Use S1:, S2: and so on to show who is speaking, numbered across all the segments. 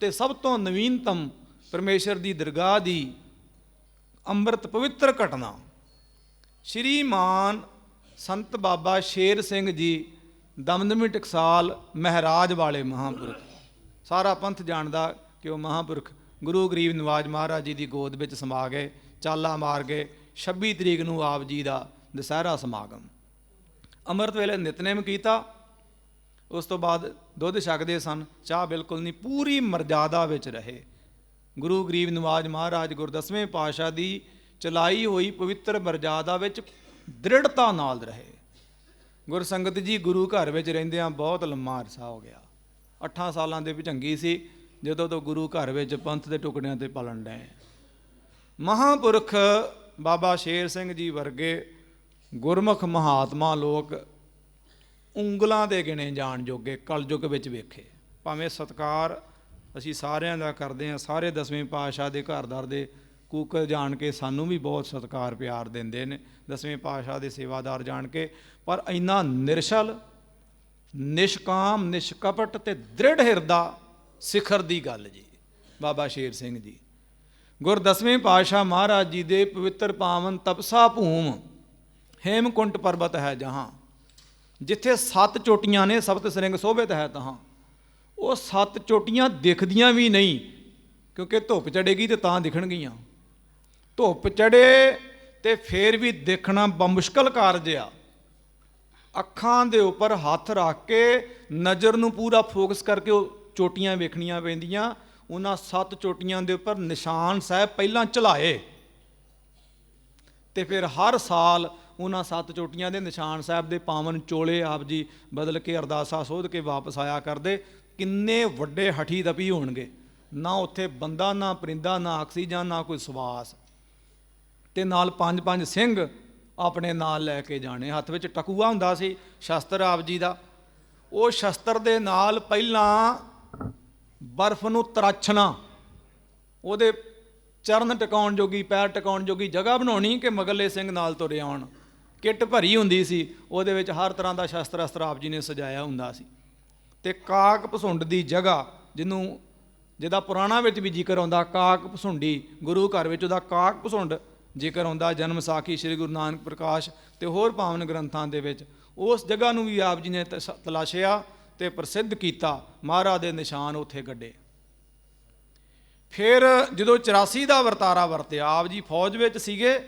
S1: ਤੇ ਸਭ ਤੋਂ ਨਵੀਨਤਮ ਪਰਮੇਸ਼ਰ ਦੀ ਦਰਗਾਹ ਦੀ ਅੰਮ੍ਰਿਤ ਪਵਿੱਤਰ ਘਟਨਾ। ਸ਼੍ਰੀਮਾਨ ਸੰਤ ਬਾਬਾ ਸ਼ੇਰ ਸਿੰਘ ਜੀ, ਦਮਦਮੀ ਟਕਸਾਲ ਮਹਾਰਾਜ ਵਾਲੇ ਮਹਾਂਪੁਰਖ। ਸਾਰਾ ਪੰਥ ਜਾਣਦਾ ਕਿ ਉਹ ਮਹਾਂਪੁਰਖ ਗੁਰੂ ਗਰੀਬ ਨਿਵਾਜ਼ ਮਹਾਰਾਜ ਜੀ ਦੀ ਗੋਦ ਵਿੱਚ ਸਮਾ ਗਏ, ਚਾਲਾ ਮਾਰ ਗਏ 26 ਤਰੀਕ ਨੂੰ ਆਪ ਜੀ ਦਾ ਦਸਹਿਰਾ ਸਮਾਗਮ। ਅੰਮ੍ਰਿਤ ਵੇਲੇ ਨਿਤਨੇਮ ਕੀਤਾ ਉਸ ਤੋਂ ਬਾਅਦ ਦੁੱਧ ਛਕਦੇ ਸਨ, ਚਾਹ ਬਿਲਕੁਲ ਨਹੀਂ, ਪੂਰੀ ਮਰਜ਼ਾਦਾ ਵਿੱਚ ਰਹੇ। ਗੁਰੂ ਗਰੀਬ ਨਵਾਜ ਮਹਾਰਾਜ ਗੁਰਦਸਵੇਂ ਪਾਤਸ਼ਾਹ ਦੀ ਚਲਾਈ ਹੋਈ ਪਵਿੱਤਰ ਮਰਜ਼ਾਦਾ ਵਿੱਚ ਦ੍ਰਿੜਤਾ ਨਾਲ ਰਹੇ। ਗੁਰਸੰਗਤ ਜੀ ਗੁਰੂ ਘਰ ਵਿੱਚ ਰਹਿੰਦਿਆਂ ਬਹੁਤ ਲੰਮਾ ਅਰਸਾ ਹੋ ਗਿਆ। 8 ਸਾਲਾਂ ਦੇ ਵਿਚੰਗੀ ਸੀ, ਜਦੋਂ ਤੋਂ ਗੁਰੂ ਘਰ ਵਿੱਚ ਪੰਥ ਦੇ ਟੁਕੜਿਆਂ ਤੇ ਪਲਣ ਡਏ। ਮਹਾਪੁਰਖ ਬਾਬਾ ਸ਼ੇਰ ਸਿੰਘ ਜੀ ਵਰਗੇ ਗੁਰਮੁਖ ਮਹਾਤਮਾ ਲੋਕ ਉਂਗਲਾਂ ਦੇ ਗਿਣੇ ਜਾਣ ਜੋਗੇ, ਕਲਯੁਗ ਵਿੱਚ ਵੇਖੇ। ਭਾਵੇਂ ਸਤਕਾਰ ਅਸੀਂ ਸਾਰਿਆਂ ਦਾ ਕਰਦੇ ਹਾਂ, ਸਾਰੇ ਦਸਵੇਂ ਪਾਤਸ਼ਾਹ ਦੇ ਘਰਦਾਰ ਦੇ ਕੂਕ ਜਾਣ ਕੇ ਸਾਨੂੰ ਵੀ ਬਹੁਤ ਸਤਕਾਰ, ਪਿਆਰ ਦਿੰਦੇ ਨੇ, ਦਸਵੇਂ ਪਾਤਸ਼ਾਹ ਦੇ ਸੇਵਾਦਾਰ ਜਾਣ ਕੇ। ਪਰ ਇੰਨਾ ਨਿਰਸ਼ਲ, ਨਿਸ਼ਕਾਮ, ਨਿਸ਼ਕਪਟ ਤੇ ਦ੍ਰਿੜ ਹਿਰਦਾ ਸਿਖਰ ਦੀ ਗੱਲ ਜੀ, ਬਾਬਾ ਸ਼ੇਰ ਸਿੰਘ ਜੀ। ਗੁਰ ਦਸਵੇਂ ਪਾਤਸ਼ਾਹ ਮਹਾਰਾਜ ਜੀ ਦੇ ਪਵਿੱਤਰ ਪਾਵਨ ਤਪਸਾ ਭੂਮ, ਹੇਮਕੁੰਟ ਪਰਬਤ ਹੈ ਜਹਾਂ। ਜਿੱਥੇ ਸੱਤ ਚੋਟੀਆਂ ਨੇ ਸਬਤ ਸਰਿੰਗ ਸੋਭਿਤ ਹੈ ਤਹਾਂ ਉਹ ਸੱਤ ਚੋਟੀਆਂ ਦਿਖਦੀਆਂ ਵੀ ਨਹੀਂ, ਕਿਉਂਕਿ ਧੁੱਪ ਚੜੇਗੀ ਤੇ ਤਾਂ ਦਿਖਣਗੀਆਂ। ਧੁੱਪ ਚੜੇ ਤੇ ਫੇਰ ਵੀ ਦੇਖਣਾ ਬਮੁਸ਼ਕਲ ਕਾਰਜ ਆ। ਅੱਖਾਂ ਦੇ ਉੱਪਰ ਹੱਥ ਰੱਖ ਕੇ ਨਜ਼ਰ ਨੂੰ ਪੂਰਾ ਫੋਕਸ ਕਰਕੇ ਉਹ ਚੋਟੀਆਂ ਵੇਖਣੀਆਂ ਪੈਂਦੀਆਂ। ਉਹਨਾਂ ਸੱਤ ਚੋਟੀਆਂ ਦੇ ਉੱਪਰ ਨਿਸ਼ਾਨ ਸਾਹਿਬ ਪਹਿਲਾਂ ਚਲਾਏ। ਤੇ ਫਿਰ ਹਰ ਸਾਲ ਉਹਨਾਂ ਸੱਤ ਚੋਟੀਆਂ ਦੇ ਨਿਸ਼ਾਨ ਸਾਹਿਬ ਦੇ ਪਾਵਨ ਚੋਲੇ ਆਪ ਜੀ ਬਦਲ ਕੇ ਅਰਦਾਸਾ ਸੋਧ ਕੇ ਵਾਪਸ ਆਇਆ ਕਰਦੇ, ਕਿੰਨੇ ਵੱਡੇ ਹਠੀ ਦਪੀ ਹੋਣਗੇ। ਨਾ ਉੱਥੇ ਬੰਦਾ, ਨਾ ਪਰਿੰਦਾ, ਨਾ ਆਕਸੀਜਨ, ਨਾ ਕੋਈ ਸਵਾਸ। ਤੇ ਨਾਲ ਪੰਜ ਪੰਜ ਸਿੰਘ ਆਪਣੇ ਨਾਲ ਲੈ ਕੇ ਜਾਣੇ। ਹੱਥ ਵਿੱਚ ਟਕੂਆ ਹੁੰਦਾ ਸੀ ਸ਼ਸਤਰ ਆਪ ਜੀ ਦਾ। ਉਹ ਸ਼ਸਤਰ ਦੇ ਨਾਲ ਪਹਿਲਾਂ ਬਰਫ਼ ਨੂੰ ਤਰਾਛਣਾ, ਉਹਦੇ ਚਰਨ ਟਿਕਾਉਣ ਜੋਗੀ, ਪੈਰ ਟਿਕਾਉਣ ਜੋਗੀ ਜਗ੍ਹਾ ਬਣਾਉਣੀ ਕਿ ਮਗਲੇ ਸਿੰਘ ਨਾਲ ਤੁਰੇ ਆਉਣ। ਕਿੱਟ ਭਰੀ ਹੁੰਦੀ ਸੀ, ਉਹਦੇ ਵਿੱਚ ਹਰ ਤਰ੍ਹਾਂ ਦਾ ਸ਼ਸਤਰ ਅਸਤਰ ਆਪ ਜੀ ਨੇ ਸਜਾਇਆ ਹੁੰਦਾ ਸੀ। ਤੇ ਕਾਕ ਪਸੁੰਡ ਦੀ ਜਗ੍ਹਾ ਜਿਹਨੂੰ, ਜਿਹਦਾ ਪੁਰਾਣਾ ਵਿੱਚ ਵੀ ਜ਼ਿਕਰ ਆਉਂਦਾ, ਕਾਕ ਪਸੁੰਡੀ, ਗੁਰੂ ਘਰ ਵਿੱਚ ਉਹਦਾ ਕਾਕ ਪਸੁੰਡ ਜ਼ਿਕਰ ਆਉਂਦਾ, ਜਨਮ ਸਾਖੀ ਸ੍ਰੀ ਗੁਰੂ ਨਾਨਕ ਪ੍ਰਕਾਸ਼ ਤੇ ਹੋਰ ਪਾਵਨ ਗ੍ਰੰਥਾਂ ਦੇ ਵਿੱਚ। ਉਸ ਜਗ੍ਹਾ ਨੂੰ ਵੀ ਆਪ ਜੀ ਨੇ ਤਸ- ਤਲਾਸ਼ਿਆ ਤੇ ਪ੍ਰਸਿੱਧ ਕੀਤਾ, ਮਹਾਰਾਜ ਦੇ ਨਿਸ਼ਾਨ ਉੱਥੇ ਗੱਡੇ। ਫਿਰ ਜਦੋਂ 84 ਦਾ ਵਰਤਾਰਾ ਵਰਤਿਆ, ਆਪ ਜੀ ਫੌਜ ਵਿੱਚ ਸੀਗੇ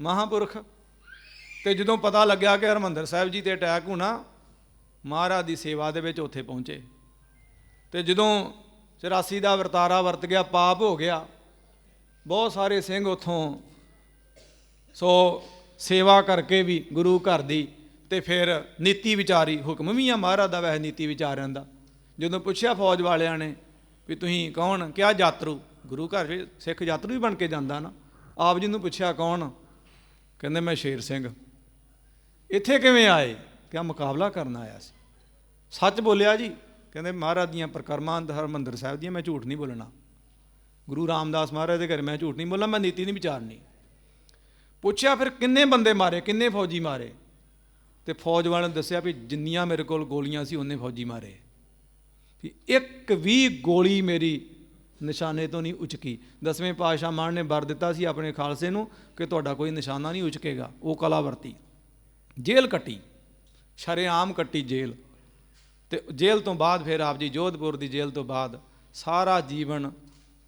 S1: ਮਹਾਪੁਰਖ। ਤੇ ਜਦੋਂ ਪਤਾ ਲੱਗਿਆ ਕਿ ਹਰਮੰਦਰ ਸਾਹਿਬ ਜੀ ਤੇ ਅਟੈਕ ਹੋਣਾ, ਮਹਾਰਾਜ ਦੀ ਸੇਵਾ ਦੇ ਵਿੱਚ ਉੱਥੇ ਪਹੁੰਚੇ। ਤੇ ਜਦੋਂ 84 ਦਾ ਵਰਤਾਰਾ ਵਰਤ ਗਿਆ, ਪਾਪ ਹੋ ਗਿਆ, ਬਹੁਤ ਸਾਰੇ ਸਿੰਘ ਉੱਥੋਂ ਸੋ ਸੇਵਾ ਕਰਕੇ ਵੀ ਗੁਰੂ ਘਰ ਦੀ ਤੇ ਫਿਰ ਨੀਤੀ ਵਿਚਾਰੀ ਹੁਕਮ ਵੀ ਆ ਮਹਾਰਾਜ ਦਾ, ਵੈਸੇ ਨੀਤੀ ਵਿਚਾਰਿਆਂ ਦਾ। ਜਦੋਂ ਪੁੱਛਿਆ ਫੌਜ ਵਾਲਿਆਂ ਨੇ ਵੀ ਤੁਸੀਂ ਕੌਣ? ਕਿਹਾ ਯਾਤਰੂ ਗੁਰੂ ਘਰ ਸਿੱਖ ਯਾਤਰੂ ਹੀ ਬਣ ਕੇ ਜਾਂਦਾ ਨਾ। ਆਪ ਜੀ ਨੂੰ ਪੁੱਛਿਆ ਕੌਣ? ਕਹਿੰਦੇ ਮੈਂ ਸ਼ੇਰ ਸਿੰਘ। ਇੱਥੇ ਕਿਵੇਂ ਆਏ? ਕਿਹਾ ਮੁਕਾਬਲਾ ਕਰਨ ਆਇਆ ਸੀ? ਸੱਚ ਬੋਲਿਆ ਜੀ? ਕਹਿੰਦੇ ਮਹਾਰਾਜ ਦੀਆਂ ਪ੍ਰਕਰਮਾਂ ਹਰਮੰਦਰ ਸਾਹਿਬ ਦੀਆਂ, ਮੈਂ ਝੂਠ ਨਹੀਂ ਬੋਲਣਾ। ਗੁਰੂ ਰਾਮਦਾਸ ਮਹਾਰਾਜ ਦੇ ਘਰ ਮੈਂ ਝੂਠ ਨਹੀਂ ਬੋਲਣਾ, ਮੈਂ ਨੀਤੀ ਨਹੀਂ। ਵਿਚਾਰਨੀ ਪੁੱਛਿਆ ਫਿਰ ਕਿੰਨੇ ਬੰਦੇ ਮਾਰੇ, ਕਿੰਨੇ ਫੌਜੀ ਮਾਰੇ? ਤੇ ਫੌਜ ਵਾਲਿਆਂ ਨੇ ਦੱਸਿਆ ਵੀ ਜਿੰਨੀਆਂ ਮੇਰੇ ਕੋਲ ਗੋਲੀਆਂ ਸੀ, ਉਹਨੇ ਫੌਜੀ ਮਾਰੇ। ਵੀ ਇੱਕ ਵੀ ਗੋਲੀ ਮੇਰੀ ਨਿਸ਼ਾਨੇ ਤੋਂ ਨਹੀਂ ਉਚਕੀ। ਦਸਵੇਂ ਪਾਤਸ਼ਾਹ ਮਾਨ ਨੇ ਵਰ ਦਿੱਤਾ ਸੀ ਆਪਣੇ ਖਾਲਸੇ ਨੂੰ ਕਿ ਤੁਹਾਡਾ ਕੋਈ ਨਿਸ਼ਾਨਾ ਨਹੀਂ ਉਚਕੇਗਾ। ਉਹ ਕਲਾ ਵਰਤੀ। ਜੇਲ੍ਹ ਕੱਟੀ। ਸ਼ਰੇਆਮ ਕੱਟੀ ਜੇਲ੍ਹ। ਤੇ ਜੇਲ੍ਹ ਤੋਂ ਬਾਅਦ ਫਿਰ ਆਪ ਜੀ ਜੋਧਪੁਰ ਦੀ ਜੇਲ੍ਹ ਤੋਂ ਬਾਅਦ ਸਾਰਾ ਜੀਵਨ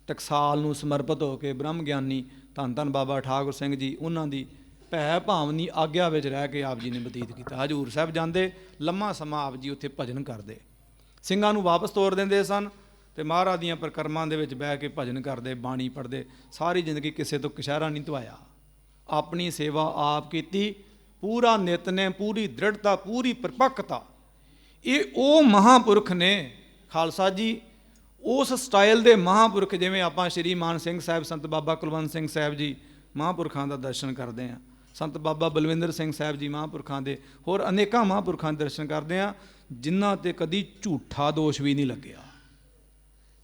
S1: ਟਕਸਾਲ ਨੂੰ ਸਮਰਪਿਤ ਹੋ ਕੇ ਬ੍ਰਹਮ ਗਿਆਨੀ ਧੰਨ ਧੰਨ ਬਾਬਾ ਠਾਕੁਰ ਸਿੰਘ ਜੀ ਉਹਨਾਂ ਦੀ ਭੈ ਭਾਵਨੀ ਆਗਿਆ ਵਿੱਚ ਰਹਿ ਕੇ ਆਪ ਜੀ ਨੇ ਬਤੀਤ ਕੀਤਾ। ਹਜੂਰ ਸਾਹਿਬ ਜਾਂਦੇ, ਲੰਮਾ ਸਮਾਂ ਆਪ ਜੀ ਉੱਥੇ ਭਜਨ ਕਰਦੇ। ਸਿੰਘਾਂ ਨੂੰ ਵਾਪਸ ਤੋਰ ਦਿੰਦੇ ਸਨ ਤੇ ਮਹਾਰਾਜ ਦੀਆਂ ਪ੍ਰਕਰਮਾਂ ਦੇ ਵਿੱਚ ਬਹਿ ਕੇ ਭਜਨ ਕਰਦੇ, ਬਾਣੀ ਪੜ੍ਹਦੇ, ਸਾਰੀ ਜ਼ਿੰਦਗੀ ਕਿਸੇ ਤੋਂ ਕਿਸ਼ਾਰਾ ਨਹੀਂ ਧਵਾਇਆ। ਆਪਣੀ ਸੇਵਾ ਆਪ ਕੀਤੀ, ਪੂਰਾ ਨਿਤਨੇ ਪੂਰੀ ਦ੍ਰਿੜਤਾ, ਪੂਰੀ ਪਰਪੱਕਤਾ। ਇਹ ਉਹ ਮਹਾਪੁਰਖ ਨੇ, ਖਾਲਸਾ ਜੀ, ਉਸ ਸਟਾਈਲ ਦੇ ਮਹਾਪੁਰਖ ਜਿਵੇਂ ਆਪਾਂ ਸ਼੍ਰੀ ਮਾਨ ਸਿੰਘ ਸਾਹਿਬ, ਸੰਤ ਬਾਬਾ ਕੁਲਵੰਤ ਸਿੰਘ ਸਾਹਿਬ ਜੀ ਮਹਾਪੁਰਖਾਂ ਦਾ ਦਰਸ਼ਨ ਕਰਦੇ ਹਾਂ। ਸੰਤ ਬਾਬਾ ਬਲਵਿੰਦਰ ਸਿੰਘ ਸਾਹਿਬ ਜੀ ਮਹਾਪੁਰਖਾਂ ਦੇ ਹੋਰ ਅਨੇਕਾਂ ਮਹਾਪੁਰਖਾਂ ਦੇ ਦਰਸ਼ਨ ਕਰਦੇ ਹਾਂ। ਜਿਨ੍ਹਾਂ ਤੇ ਕਦੀ ਝੂਠਾ ਦੋਸ਼ ਵੀ ਨਹੀਂ ਲੱਗਿਆ।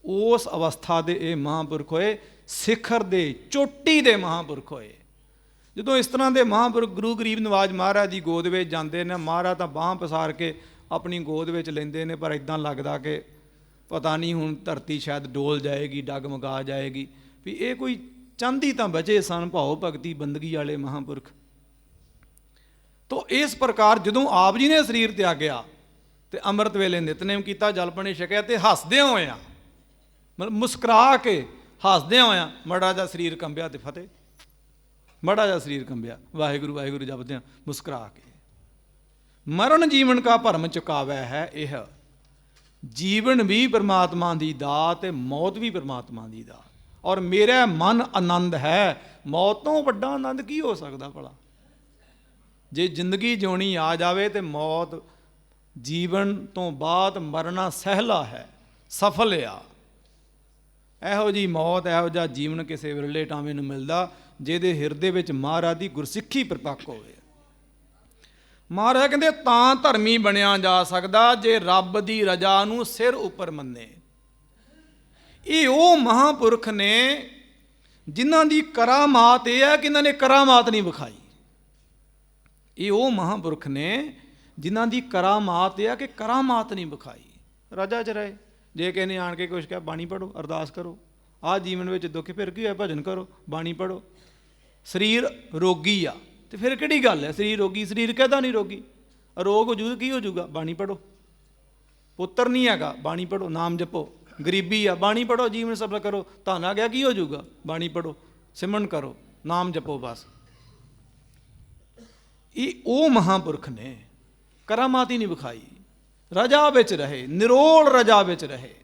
S1: ਉਸ ਅਵਸਥਾ ਦੇ ਇਹ ਮਹਾਂਪੁਰਖ ਹੋਏ, ਸਿਖਰ ਦੇ, ਚੋਟੀ ਦੇ ਮਹਾਂਪੁਰਖ ਹੋਏ। ਜਦੋਂ ਇਸ ਤਰ੍ਹਾਂ ਦੇ ਮਹਾਂਪੁਰਖ ਗੁਰੂ ਗਰੀਬ ਨਵਾਜ ਮਹਾਰਾਜ ਦੀ ਗੋਦ ਵਿੱਚ ਜਾਂਦੇ ਨੇ, ਮਹਾਰਾਜ ਤਾਂ ਬਾਹ ਪਸਾਰ ਕੇ ਆਪਣੀ ਗੋਦ ਵਿੱਚ ਲੈਂਦੇ ਨੇ, ਪਰ ਇਦਾਂ ਲੱਗਦਾ ਕਿ ਪਤਾ ਨਹੀਂ ਹੁਣ ਧਰਤੀ ਸ਼ਾਇਦ ਡੋਲ ਜਾਏਗੀ, ਡਗਮਗਾ ਜਾਏਗੀ। ਵੀ ਇਹ ਕੋਈ ਚਾਂਦੀ ਤਾਂ ਬਚੇ ਸਨ, ਭਾਉ ਭਗਤੀ ਬੰਦਗੀ ਵਾਲੇ ਮਹਾਂਪੁਰਖ। ਤੋ ਇਸ ਪ੍ਰਕਾਰ ਜਦੋਂ ਆਪ ਜੀ ਨੇ ਸਰੀਰ ਤਿਆਗਿਆ ਤੇ ਅੰਮ੍ਰਿਤ ਵੇਲੇ ਨਿਤਨੇਮ ਕੀਤਾ, ਜਲ ਪਾਣੀ ਛਕਿਆ ਤੇ ਹੱਸਦੇ ਹੋਇਆ ਮਤਲਬ ਮੁਸਕਰਾ ਕੇ ਹੱਸਦੇ ਹੋਇਆ ਮੜਾ ਜਾ ਸਰੀਰ ਕੰਬਿਆ ਤੇ ਫਤਿਹ। ਮੜਾ ਜਾ ਸਰੀਰ ਕੰਬਿਆ, ਵਾਹਿਗੁਰੂ ਵਾਹਿਗੁਰੂ ਜਪਦਿਆਂ ਮੁਸਕਰਾ ਕੇ। ਮਰਨ ਜੀਵਨ ਕਾ ਭਰਮ ਚੁਕਾਵੈ ਹੈ ਇਹ। ਜੀਵਨ ਵੀ ਪ੍ਰਮਾਤਮਾ ਦੀ ਦਾਤ ਤੇ ਮੌਤ ਵੀ ਪ੍ਰਮਾਤਮਾ ਦੀ ਦਾਤ ਔਰ ਮੇਰਾ ਮਨ ਆਨੰਦ ਹੈ, ਮੌਤ ਤੋਂ ਵੱਡਾ ਆਨੰਦ ਕੀ ਹੋ ਸਕਦਾ ਭਲਾ? ਜੇ ਜ਼ਿੰਦਗੀ ਜਿਉਣੀ ਆ ਜਾਵੇ ਤੇ ਮੌਤ ਜੀਵਨ ਤੋਂ ਬਾਅਦ ਮਰਨਾ ਸਹਿਲਾ ਹੈ ਸਫਲ ਆ ਇਹੋ ਜੀ ਮੌਤ, ਇਹੋ ਜਿਹਾ ਜੀਵਨ ਕਿਸੇ ਵਿਰਲੇ ਟਾਵੇਂ ਨੂੰ ਮਿਲਦਾ, ਜਿਹਦੇ ਹਿਰਦੇ ਵਿੱਚ ਮਹਾਰਾਜ ਦੀ ਗੁਰਸਿੱਖੀ ਪ੍ਰਤੱਖ ਹੋਵੇ। ਮਹਾਰਾਜ ਕਹਿੰਦੇ, ਤਾਂ ਧਰਮੀ ਬਣਿਆ ਜਾ ਸਕਦਾ, ਜੇ ਰੱਬ ਦੀ ਰਜਾ ਨੂੰ ਸਿਰ ਉੱਪਰ ਮੰਨੇ। ਇਹ ਉਹ ਮਹਾਪੁਰਖ ਨੇ, ਜਿਨ੍ਹਾਂ ਦੀ ਕਰਾਮਾਤ ਇਹ ਹੈ ਕਿ ਇਹਨਾਂ ਨੇ ਕਰਾਮਾਤ ਨਹੀਂ ਵਿਖਾਈ। ਇਹ ਉਹ ਮਹਾਪੁਰਖ ਨੇ ਜਿਨ੍ਹਾਂ ਦੀ ਕਰਾਮਾਤ ਇਹ ਹੈ ਕਿ ਕਰਾਮਾਤ ਨਹੀਂ ਵਿਖਾਈ। ਰਾਜਾ ਚ ਰਹੇ। ਜੇ ਕਿਸੇ ਨੇ ਆਣ ਕੇ ਕੁਛ ਕਿਹਾ ਬਾਣੀ ਪੜੋ ਅਰਦਾਸ ਕਰੋ। ਆਹ ਜੀਵਨ ਵਿੱਚ ਦੁੱਖ ਫਿਰ ਕੀ ਹੋਇਆ? ਭਜਨ ਕਰੋ ਬਾਣੀ ਪੜੋ ਸਰੀਰ ਰੋਗੀ ਆ। ਤੇ ਫਿਰ ਕਿਹੜੀ ਗੱਲ ਹੈ? ਸਰੀਰ ਰੋਗੀ ਸਰੀਰ ਕਹਦਾ ਨਹੀਂ ਰੋਗੀ? ਰੋਗ ਵਜੂਦ ਕੀ ਹੋ ਜਾਊਗਾ ਬਾਣੀ ਪੜੋ ਪੁੱਤਰ ਨਹੀਂ ਹੈਗਾ ਬਾਣੀ ਪੜੋ ਨਾਮ ਜਪੋ। ਗਰੀਬੀ ਆ ਬਾਣੀ ਪੜੋ ਜੀਵਨ ਸਫਲ ਕਰੋ। ਧਨ ਆ ਗਿਆ ਕੀ ਹੋ ਜਾਊਗਾ ਬਾਣੀ ਪੜੋ ਸਿਮਰਨ ਕਰੋ ਨਾਮ ਜਪੋ ਬਸ। ਇਹ ਉਹ ਮਹਾਪੁਰਖ ਨੇ ਕਰਾਮਾਤ ਹੀ ਨਹੀਂ ਵਿਖਾਈ। ਰਜਾ ਵਿੱਚ ਰਹੇ, ਨਿਰੋਲ ਰਜਾ ਵਿੱਚ ਰਹੇ।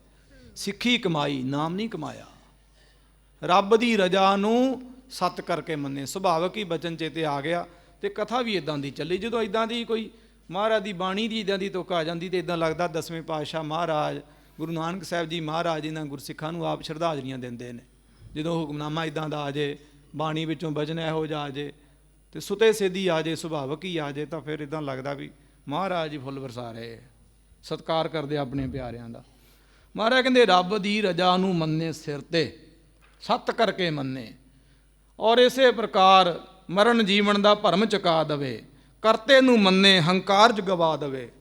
S1: ਸਿੱਖੀ ਕਮਾਈ, ਨਾਮ ਨਹੀਂ ਕਮਾਇਆ। ਰੱਬ ਦੀ ਰਜਾ ਨੂੰ ਸਤ ਕਰਕੇ ਮੰਨੇ। ਸੁਭਾਵਕ ਹੀ ਬਚਨ ਚੇਤੇ ਆ ਗਿਆ ਤੇ ਕਥਾ ਵੀ ਇਦਾਂ ਦੀ ਚੱਲੀ। ਜਦੋਂ ਇਦਾਂ ਦੀ ਕੋਈ ਮਹਾਰਾਜ ਦੀ ਬਾਣੀ ਦੀ ਇਦਾਂ ਦੀ ਤੁਕ ਆ ਜਾਂਦੀ ਤੇ ਇਦਾਂ ਲੱਗਦਾ ਦਸਵੇਂ ਪਾਤਸ਼ਾਹ ਮਹਾਰਾਜ, ਗੁਰੂ ਨਾਨਕ ਸਾਹਿਬ ਜੀ ਮਹਾਰਾਜ ਇਹਨਾਂ ਗੁਰਸਿੱਖਾਂ ਨੂੰ ਆਪ ਸ਼ਰਧਾਂਜਲੀਆਂ ਦਿੰਦੇ ਨੇ। ਜਦੋਂ ਹੁਕਮਨਾਮਾ ਇਦਾਂ ਦਾ ਆ ਜੇ, ਬਾਣੀ ਵਿੱਚੋਂ ਬਚਨ ਇਹੋ ਜਿਹਾ ਆ ਜੇ ਤੇ ਸੁਤੇ ਸਿੱਧੀ ਆ ਜੇ, ਸੁਭਾਵਕ ਹੀ ਆ ਜੇ ਤਾਂ ਫਿਰ ਇਦਾਂ ਲੱਗਦਾ ਵੀ ਮਹਾਰਾਜ ਜੀ ਫੁੱਲ ਵਰਸਾ ਰਹੇ ਸਤਕਾਰ ਕਰਦੇ ਆਪਣੇ ਪਿਆਰਿਆਂ ਦਾ। ਮਹਾਰਾਜ ਕਹਿੰਦੇ, ਰੱਬ ਦੀ ਰਜਾ ਨੂੰ ਮੰਨੇ ਸਿਰ ਤੇ, ਸੱਤ ਕਰਕੇ ਮੰਨੇ। ਔਰ ਇਸੇ ਪ੍ਰਕਾਰ ਮਰਨ ਜੀਵਨ ਦਾ ਭਰਮ ਚੁਕਾ ਦਵੇ। ਕਰਤੇ ਨੂੰ ਮੰਨੇ, ਹੰਕਾਰ ਜਗਵਾ ਦਵੇ।